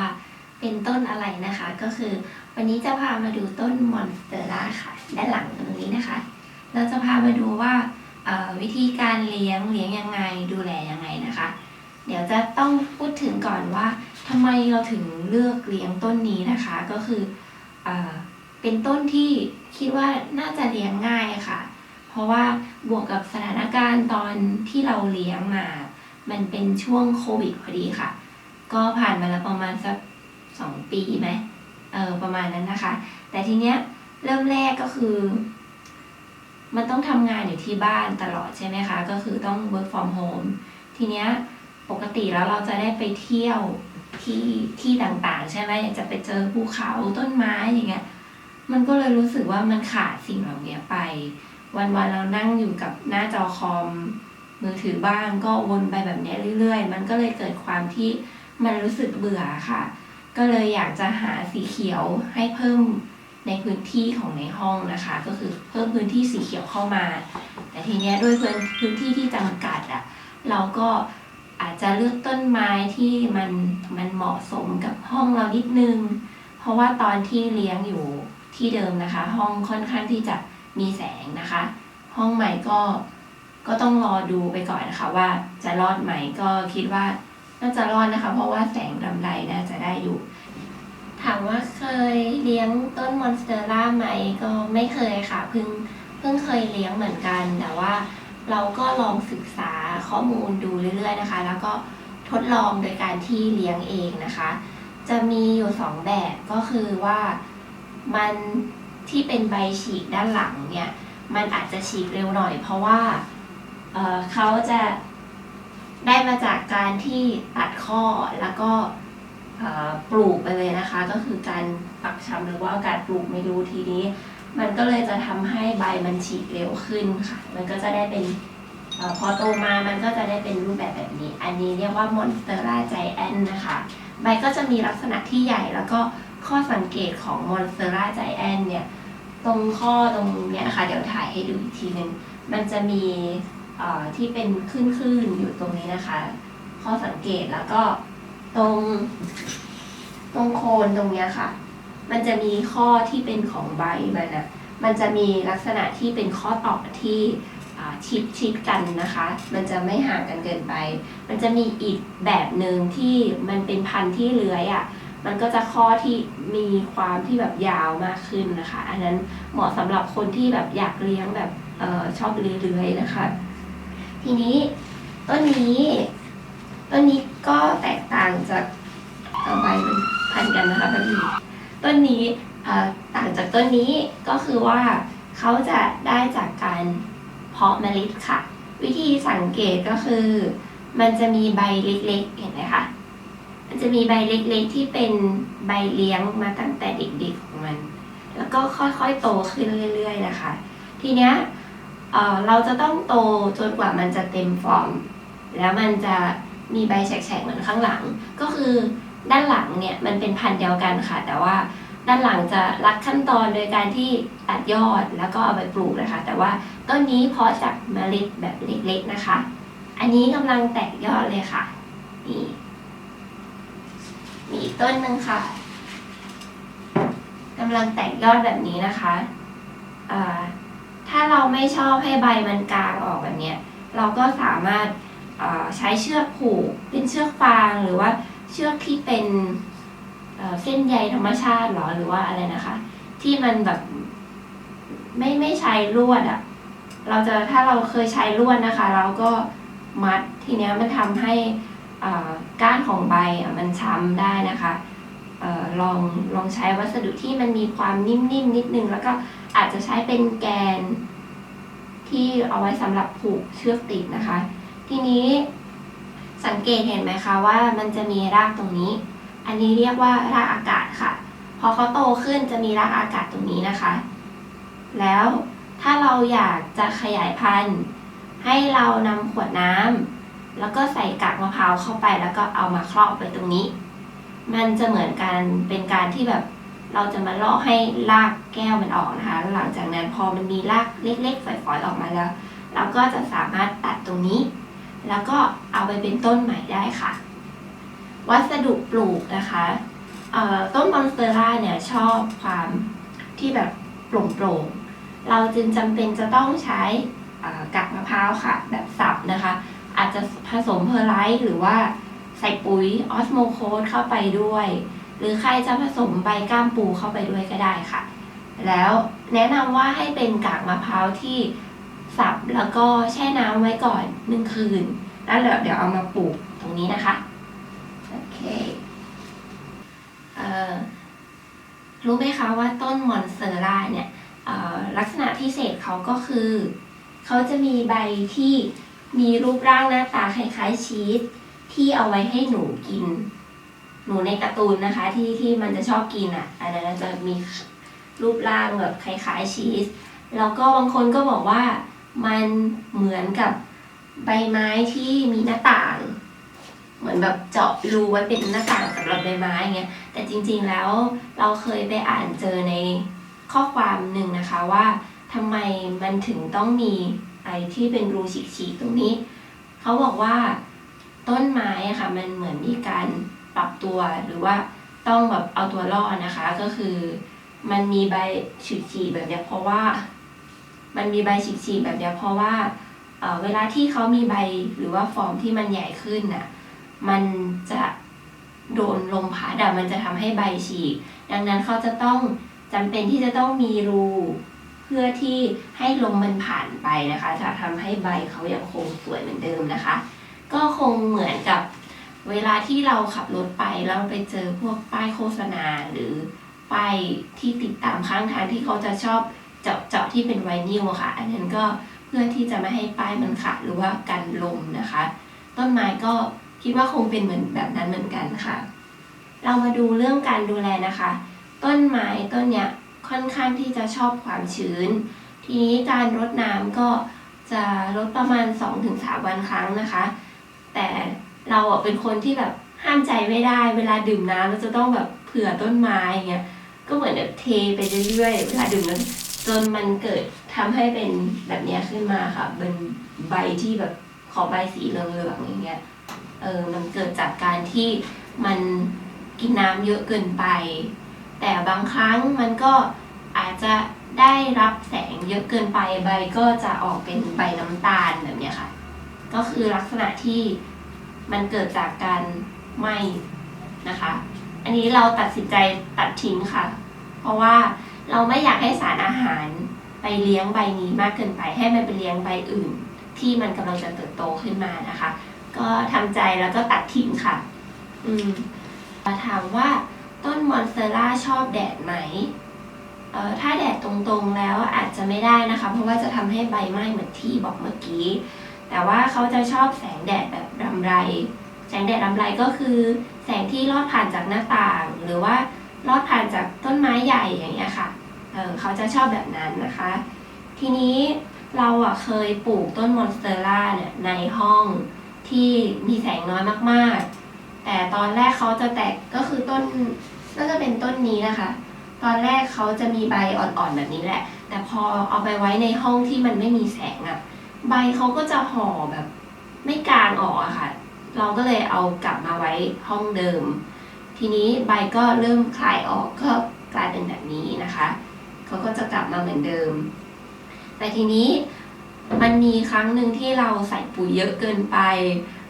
ว่าเป็นต้นอะไรนะคะ ก็คือวันนี้จะพามาดูต้นมอนสเตอร่าค่ะ ด้านหลังตรงนี้นะคะ เราจะพามาดูว่าวิธีการเลี้ยงเลี้ยงยังไงดูแลยังไงนะคะ เดี๋ยวจะต้องพูดถึงก่อนว่าทำไมเราถึงเลือกเลี้ยงต้นนี้นะคะ ก็คือเอ่อเป็นต้นที่คิดว่าน่าจะเลี้ยงง่ายค่ะ เพราะว่าบวกกับสถานการณ์ตอนที่เราเลี้ยงมา มันเป็นช่วงโควิดพอดีค่ะ ก็ผ่านมาแล้วประมาณสักสองปีไหมเออประมาณนั้นนะคะ แต่ทีเนี้ยเริ่มแรกก็คือ มันต้องทำงานอยู่ที่บ้านตลอดใช่ไหมคะ ก็คือต้อง work from home ทีเนี้ยปกติแล้วเราจะได้ไปเที่ยวที่ที่ต่างๆ ใช่ไหมอยากจะไปเจอภูเขาต้นไม้อย่างเงี้ย มันก็เลยรู้สึกว่ามันขาดสิ่งเหล่านี้ไป วันๆเรานั่งอยู่กับหน้าจอคอมมือถือบ้างก็วนไปแบบเนี้ยเรื่อย ๆ มันก็เลยเกิดความที่ มันรู้สึกเบื่อค่ะ ก็เลยอยากจะหาสีเขียวให้เพิ่มในพื้นที่ของในห้องนะคะ ก็คือเพิ่มพื้นที่สีเขียวเข้ามา แต่ทีเนี้ยด้วยพื้นพื้นที่ที่จำกัดอะเราก็อาจจะเลือกต้นไม้ที่มันมันเหมาะสมกับห้องเรานิดนึง เพราะว่าตอนที่เลี้ยงอยู่ที่เดิมนะคะ ห้องค่อนข้างที่จะมีแสงนะคะ ห้องใหม่ก็ก็ต้องรอดูไปก่อนนะคะว่าจะรอดไหมก็คิดว่า น่าจะรอดนะคะ เพราะว่าแสงลำไรน่าจะได้อยู่ ถามว่าเคยเลี้ยงต้นมอนสเตอร่าไหมก็ไม่เคยค่ะเพิ่งเพิ่งเคยเลี้ยงเหมือนกัน แต่ว่าเราก็ลองศึกษาข้อมูลดูเรื่อยๆนะคะ แล้วก็ทดลองโดยการที่เลี้ยงเองนะคะ จะมีอยู่สองแบบก็คือว่ามันที่เป็นใบฉีกด้านหลังเนี่ย มันอาจจะฉีกเร็วหน่อย เพราะว่าเอ่อเขาจะได้มาจาก การที่ตัดข้อแล้วก็ปลูกไปเลยนะคะ ก็คือการปักชำหรือว่าการปลูกไม่รู้ทีนี้ มันก็เลยจะทำให้ใบมันฉีกเร็วขึ้นค่ะ มันก็จะได้เป็นอพอโตมามันก็จะได้เป็นรูปแบบแบบนี้ อันนี้เรียกว่ามอนสเตอร่าใจแอนนะคะ ใบก็จะมีลักษณะที่ใหญ่แล้วก็ข้อสังเกตของมอนสเตอร่าใจแอนเนี่ยตรงข้อตรงเนี้ยนะคะเดี๋ยวถ่ายให้ดูอีกทีหนึ่งมันจะมีที่เป็นคลื่นๆอยู่ตรงนี้นะคะ ข้อสังเกตแล้วก็ตรง ตรงโคนตรงเนี้ยค่ะ มันจะมีข้อที่เป็นของใบมันอะมันจะมีลักษณะที่เป็นข้อต่อที่ชิดชิดกันนะคะ มันจะไม่ห่างกันเกินไป มันจะมีอีกแบบหนึ่งที่มันเป็นพันธุ์ที่เลื้อยอะมันก็จะข้อที่มีความที่แบบยาวมากขึ้นนะคะ อันนั้นเหมาะสำหรับคนที่แบบอยากเลี้ยงแบบออชอบเลื้อยๆนะคะ ทีนี้ต้นนี้ ต้นนี้ก็แตกต่างจากใบมันพันกันนะคะแบบนี้ต้นนี้ต่างจากต้นนี้ก็คือว่าเขาจะได้จากการเพาะเมล็ดค่ะ วิธีสังเกตก็คือ มันจะมีใบเล็กๆเห็นไหมคะมันจะมีใบเล็กๆที่เป็นใบเลี้ยงมาตั้งแต่เด็กๆของมัน แล้วก็ค่อยๆโตขึ้นเรื่อย ๆ นะคะ ทีเนี้ยเเราจะต้องโตจนกว่ามันจะเต็มฟอร์มแล้วมันจะ มีใบแฉกๆเหมือนข้างหลัง ก็คือด้านหลังเนี่ยมันเป็นพันธุ์เดียวกันค่ะ แต่ว่าด้านหลังจะรัดขั้นตอนโดยการที่ตัดยอดแล้วก็เอาไปปลูกนะคะ แต่ว่าต้นนี้เพาะจากเมล็ดแบบเล็กๆนะคะ อันนี้กำลังแตกยอดเลยค่ะนี่มีอีกต้นหนึ่งค่ะกำลังแตกยอดแบบนี้นะคะอ่าถ้าเราไม่ชอบให้ใบมันกลางออกแบบเนี้ยเราก็สามารถ ใช้เชือกผูกเป็นเชือกฟางหรือว่าเชือกที่เป็นเส้นใยธรรมชาติหรอหรือว่าอะไรนะคะ ที่มันแบบไม่ไม่ใช้ลวดอะ่ะ เราจะถ้าเราเคยใช้ลวดนะคะ เราก็มัดทีเนี้ยมันทำให้ก้านของใบมันช้ำได้นะคะออลองลองใช้วัสดุที่มันมีความนิ่มๆนิดนึง แล้วก็อาจจะใช้เป็นแกนที่เอาไว้สำหรับผูกเชือกติดนะคะ ทีนี้สังเกตเห็นไหมคะว่ามันจะมีรากตรงนี้ อันนี้เรียกว่ารากอากาศค่ะ พอเขาโตขึ้นจะมีรากอากาศตรงนี้นะคะ แล้วถ้าเราอยากจะขยายพันธุ์ ให้เรานำขวดน้ำแล้วก็ใส่กากมะพร้าวเข้าไปแล้วก็เอามาครอบไว้ตรงนี้ มันจะเหมือนการเป็นการที่แบบเราจะมาล่อให้รากแก้วมันออกนะคะแล้วหลังจากนั้นพอมันมีรากเล็กๆฝอยๆออกมาแล้ว เราก็จะสามารถตัดตรงนี้ แล้วก็เอาไปเป็นต้นใหม่ได้ค่ะ วัสดุปลูกนะคะต้นมอนสเตอร่าเนี่ยชอบความที่แบบโปร่งๆ เราจึงจำเป็นจะต้องใช้กากมะพร้าวค่ะ แบบสับนะคะ อาจจะผสมเพอร์ไลท์หรือว่าใส่ปุ๋ยออสโมโคสเข้าไปด้วย หรือใครจะผสมใบก้ามปูเข้าไปด้วยก็ได้ค่ะ แล้วแนะนำว่าให้เป็นกากมะพร้าวที่ สับแล้วก็แช่น้ำไว้ก่อนหนึ่งคืน แล้วเดี๋ยวเดี๋ยวเอามาปลูกตรงนี้นะคะโอเคเอ่อรู้ไหมคะว่าต้นมอนเตอร่าเนี่ยลักษณะพิเศษเขาก็คือ เขาจะมีใบที่มีรูปร่างหน้าตาคล้ายๆชีสที่เอาไว้ให้หนูกิน หนูในการ์ตูนนะคะ ที่ที่มันจะชอบกินอะ อันนั้นจะมีรูปร่างแบบคล้ายๆชีส แล้วก็บางคนก็บอกว่า มันเหมือนกับใบไม้ที่มีหน้าต่าง เหมือนแบบเจาะรูไว้เป็นหน้าต่างสำหรับใบไม้เงี้ยแต่จริงๆแล้วเราเคยไปอ่านเจอในข้อความหนึ่งนะคะว่าทำไมมันถึงต้องมีไอที่เป็นรูฉีกๆตรงนี้เขาบอกว่าต้นไม้ค่ะมันเหมือนมีการปรับตัวหรือว่าต้องแบบเอาตัวรอดนะคะ ก็คือ มันมีใบฉีกๆแบบเนี้ยเพราะว่า มันมีใบฉีกๆแบบเนี้ยเพราะว่าเอ่อเวลาที่เขามีใบหรือว่าฟอร์มที่มันใหญ่ขึ้นน่ะมันจะโดนลมพัดอะมันจะทำให้ใบฉีก ดังนั้นเขาจะต้องจำเป็นที่จะต้องมีรูเพื่อที่ให้ลมมันผ่านไปนะคะ จะทำให้ใบเขายังคงสวยเหมือนเดิมนะคะ ก็คงเหมือนกับเวลาที่เราขับรถไปแล้วไปเจอพวกป้ายโฆษณาหรือป้ายที่ติดตามข้างทางที่เขาจะชอบ เจาะเจาะที่เป็นไวนิลอะค่ะ อันนั้นก็เพื่อที่จะไม่ให้ป้ายมันขาดหรือว่ากันลมนะคะ ต้นไม้ก็คิดว่าคงเป็นเหมือนแบบนั้นเหมือนกันค่ะ เรามาดูเรื่องการดูแลนะคะ ต้นไม้ต้นเนี้ยค่อนข้างที่จะชอบความชื้น ทีนี้การรดน้ำก็จะลดประมาณ 2-3 วันครั้งนะคะ แต่เราเป็นคนที่แบบห้ามใจไม่ได้ เวลาดื่มน้ำเราจะต้องแบบเผื่อต้นไม้อย่างเงี้ย ก็เหมือนแบบเทไปเรื่อยๆ เวลาดื่มน้ำ จนมันเกิดทำให้เป็นแบบนี้ขึ้นมาค่ะ เป็นใบที่แบบขอบใบสีเหลืองๆอย่างเงี้ยเออมันเกิดจากการที่มันกินน้ำเยอะเกินไป แต่บางครั้งมันก็อาจจะได้รับแสงเยอะเกินไปใบก็จะออกเป็นใบน้ำตาลแบบนี้ค่ะ ก็คือลักษณะที่มันเกิดจากการไหม้นะคะ อันนี้เราตัดสินใจตัดทิ้งค่ะ เพราะว่า เราไม่อยากให้สารอาหารไปเลี้ยงใบนี้มากเกินไป ให้มันไปเลี้ยงใบอื่น ที่มันกำลังจะเติบโตขึ้นมานะคะ ก็ทำใจแล้วก็ตัดทิ้งค่ะ อืมถามว่าต้นมอนสเตอร่าชอบแดดไหมเอ่อถ้าแดดตรงๆแล้วอาจจะไม่ได้นะคะ เพราะว่าจะทำให้ใบไหม้เหมือนที่บอกเมื่อกี้ แต่ว่าเขาจะชอบแสงแดดแบบรำไร แสงแดดรำไรก็คือ แสงที่ลอดผ่านจากหน้าต่าง หรือว่า ลอดผ่านจากต้นไม้ใหญ่อย่างเงี้ยค่ะเออเขาจะชอบแบบนั้นนะคะ ทีนี้เราอะเคยปลูกต้นมอนสเตอร่าเนี่ยในห้องที่มีแสงน้อยมากๆ แต่ตอนแรกเขาจะแตกก็คือต้นก็จะเป็นต้นนี้นะคะ ตอนแรกเขาจะมีใบอ่อนๆแบบนี้แหละ แต่พอเอาไปไว้ในห้องที่มันไม่มีแสงอะใบเขาก็จะห่อแบบ ไม่กลางออกอะค่ะ เราก็เลยเอากลับมาไว้ห้องเดิม ทีนี้ใบก็เริ่มคลายออกก็กลายเป็นแบบนี้นะคะเขาก็จะกลับมาเหมือนเดิม แต่ทีนี้มันมีครั้งหนึ่งที่เราใส่ปุ๋ยเยอะเกินไป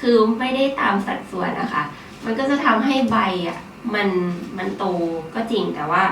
คือไม่ได้ตามสัดส่วนนะคะ มันก็จะทำให้ใบอะมันมันโตก็จริงแต่ว่า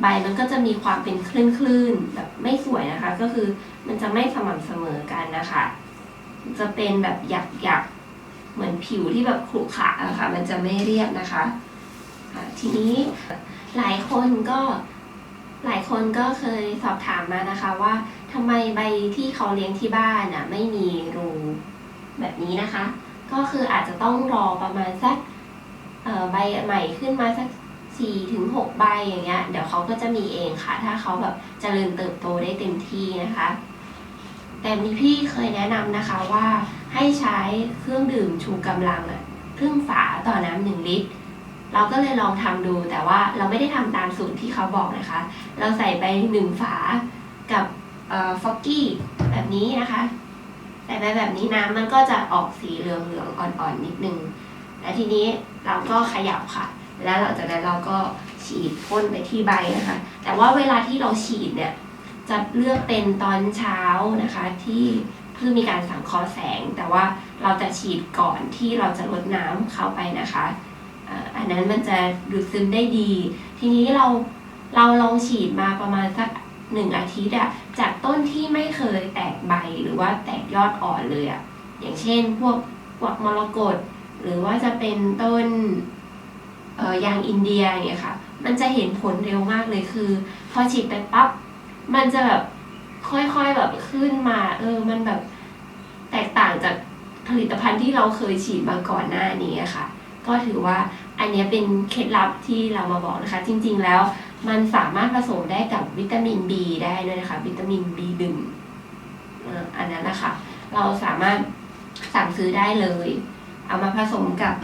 ใบมันก็จะมีความเป็นคลื่นคลื่นๆแบบไม่สวยนะคะ ก็คือมันจะไม่สม่ำเสมอกันนะคะ จะเป็นแบบหยักหยักๆเหมือนผิวที่แบบขรุขระอะค่ะมันจะไม่เรียบนะคะ อะ ทีนี้หลายคนก็หลายคนก็เคยสอบถามมานะคะว่าทำไมใบที่เขาเลี้ยงที่บ้านอะไม่มีรูแบบนี้นะคะ ก็คืออาจจะต้องรอประมาณสักใบใหม่ขึ้นมาสักสี่ถึงหกใบอย่างเงี้ยเดี๋ยวเขาก็จะมีเองค่ะ ถ้าเขาแบบเจริญเติบโตได้เต็มที่นะคะ แต่มีพี่เคยแนะนำนะคะว่าให้ใช้เครื่องดื่มชูกำลังอะครึ่งฝาต่อน้ำหนึ่งลิตร เราก็เลยลองทำดูแต่ว่าเราไม่ได้ทำตามสูตรที่เขาบอกนะคะ เราใส่ไปหนึ่งฝากับเอ่อฟอกกี้แบบนี้นะคะแต่ใบแบบนี้น้ำมันก็จะออกสีเหลืองๆอ่อนๆนิดนึง และทีนี้เราก็ขยับค่ะ แล้วหลังจากนั้นเราก็ฉีดพ่นไปที่ใบนะคะ แต่ว่าเวลาที่เราฉีดเนี่ยจะเลือกเป็นตอนเช้านะคะที่เพื่อมีการสังเคราะห์แสง แต่ว่าเราจะฉีดก่อนที่เราจะลดน้ำเข้าไปนะคะ อันนั้นมันจะดูดซึมได้ดี ทีนี้เราเราลองฉีดมาประมาณสักหนึ่งอาทิตย์อะจากต้นที่ไม่เคยแตกใบหรือว่าแตกยอดอ่อนเลยอะอย่างเช่น พวกกวักมรกตหรือว่าจะเป็นต้นออยางอินเดียอย่างเงี้ยค่ะ มันจะเห็นผลเร็วมากเลยคือ พอฉีดไปปั๊บมันจะแบบค่อยๆแบบขึ้นมา เออ มันแบบแตกต่างจากผลิตภัณฑ์ที่เราเคยฉีดมาก่อนหน้านี้ค่ะ ก็ถือว่า อันนี้เป็นเคล็ดลับที่เรามาบอกนะคะ จริง ๆ แล้วมันสามารถผสมได้กับวิตามิน B ได้ด้วยนะคะ วิตามิน B1 อ่ออันนั้นนะคะเราสามารถสั่งซื้อได้เลย เอามาผสมกับ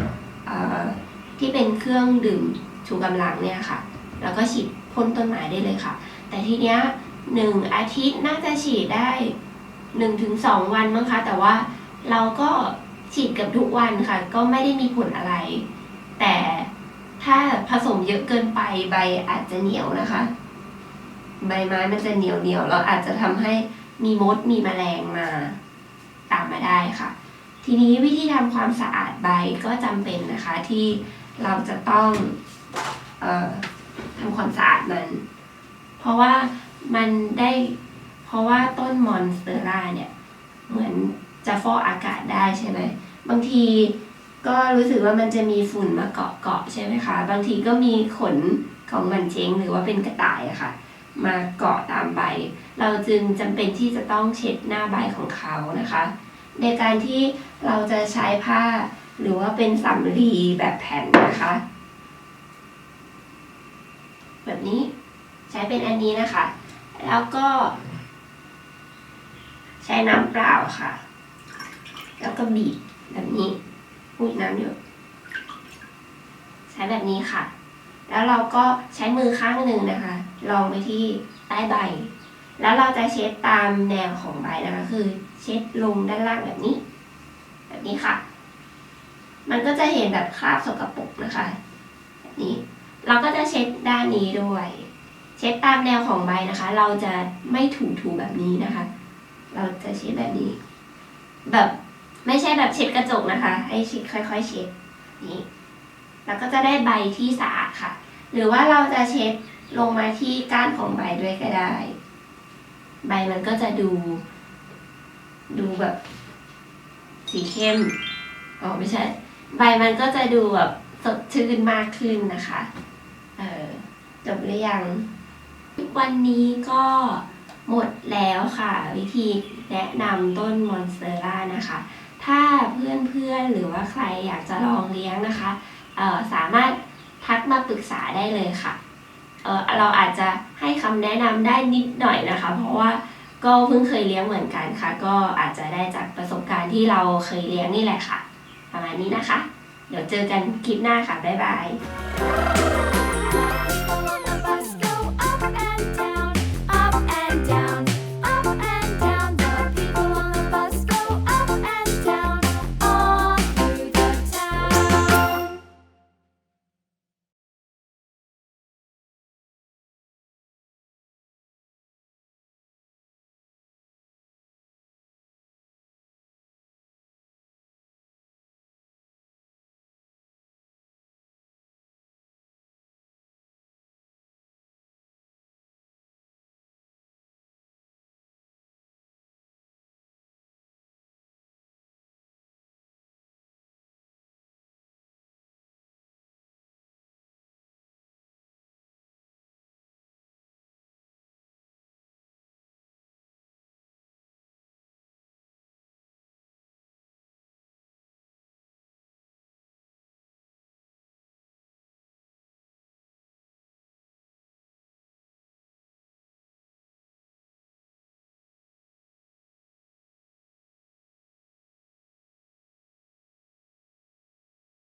ที่เป็นเครื่องดื่มชูกำลังเนี่ยค่ะ แล้วก็ฉีดพ่นต้นไม้ได้เลยค่ะ แต่ทีเนี้ยหนึ่งอาทิตย์น่าจะฉีดได้หนึ่งถึงสองวันมั้งคะ แต่ว่าเราก็ฉีดกับทุกวันค่ะ ก็ไม่ได้มีผลอะไร แต่ถ้าผสมเยอะเกินไปใบอาจจะเหนียวนะคะ ใบไม้มันจะเหนียวเหนียวๆแล้วอาจจะทำให้มีมดมีแมลงมาตามมาได้ค่ะ ทีนี้วิธีทำความสะอาดใบก็จำเป็นนะคะที่เราจะต้องออทำความสะอาดมัน เพราะว่ามันได้ เพราะว่าต้นมอนสเตอร่าเนี่ย เหมือนจะฟอกอากาศได้ใช่ไหมบางที ก็รู้สึกว่ามันจะมีฝุ่นมาเกาะเกาะใช่ไหมคะ บางทีก็มีขนของมันเช้งหรือว่าเป็นกระต่ายอะค่ะ มาเกาะตามใบ เราจึงจำเป็นที่จะต้องเช็ดหน้าใบของเขานะคะ ในการที่เราจะใช้ผ้าหรือว่าเป็นสำลีแบบแผ่นนะคะ แบบนี้ใช้เป็นอันนี้นะคะ แล้วก็ ใช้น้ำเปล่าค่ะ แล้วก็บีบแบบนี้ อุ้ยน้ำเยอะใช้แบบนี้ค่ะ แล้วเราก็ใช้มือข้างหนึ่งนะคะลองไปที่ใต้ใบ แล้วเราจะเช็ดตามแนวของใบนะคะ คือ เช็ดลงด้านล่างแบบนี้ แบบนี้ค่ะ มันก็จะเห็นแบบคราบสกปรกนะคะ แบบนี้ เราก็จะเช็ดด้านนี้ด้วย เช็ดตามแนวของใบนะคะ เราจะไม่ถูถูๆแบบนี้นะคะ เราจะเช็ดแบบนี้ แบบ ไม่ใช่แบบเช็ดกระจกนะคะ ให้เช็ดค่อย ๆ เช็ดนี้แล้วก็จะได้ใบที่สะอาดค่ะ หรือว่าเราจะเช็ดลงมาที่ก้านของใบด้วยก็ได้ ใบมันก็จะดู ดูแบบ สีเข้มอ๋อไม่ใช่ ใบมันก็จะดูแบบสดชื่นมากขึ้นนะคะ เออจบหรือยัง วันนี้ก็หมดแล้วค่ะ วิธีแนะนำต้นมอนสเตอร่านะคะ ถ้าเพื่อนๆหรือว่าใครอยากจะลองเลี้ยงนะคะเออสามารถทักมาปรึกษาได้เลยค่ะเออเราอาจจะให้คำแนะนำได้นิดหน่อยนะคะ เพราะว่าก็เพิ่งเคยเลี้ยงเหมือนกันค่ะ ก็อาจจะได้จากประสบการณ์ที่เราเคยเลี้ยงนี่แหละค่ะ ประมาณนี้นะคะ เดี๋ยวเจอกันคลิปหน้าค่ะ บ๊ายบาย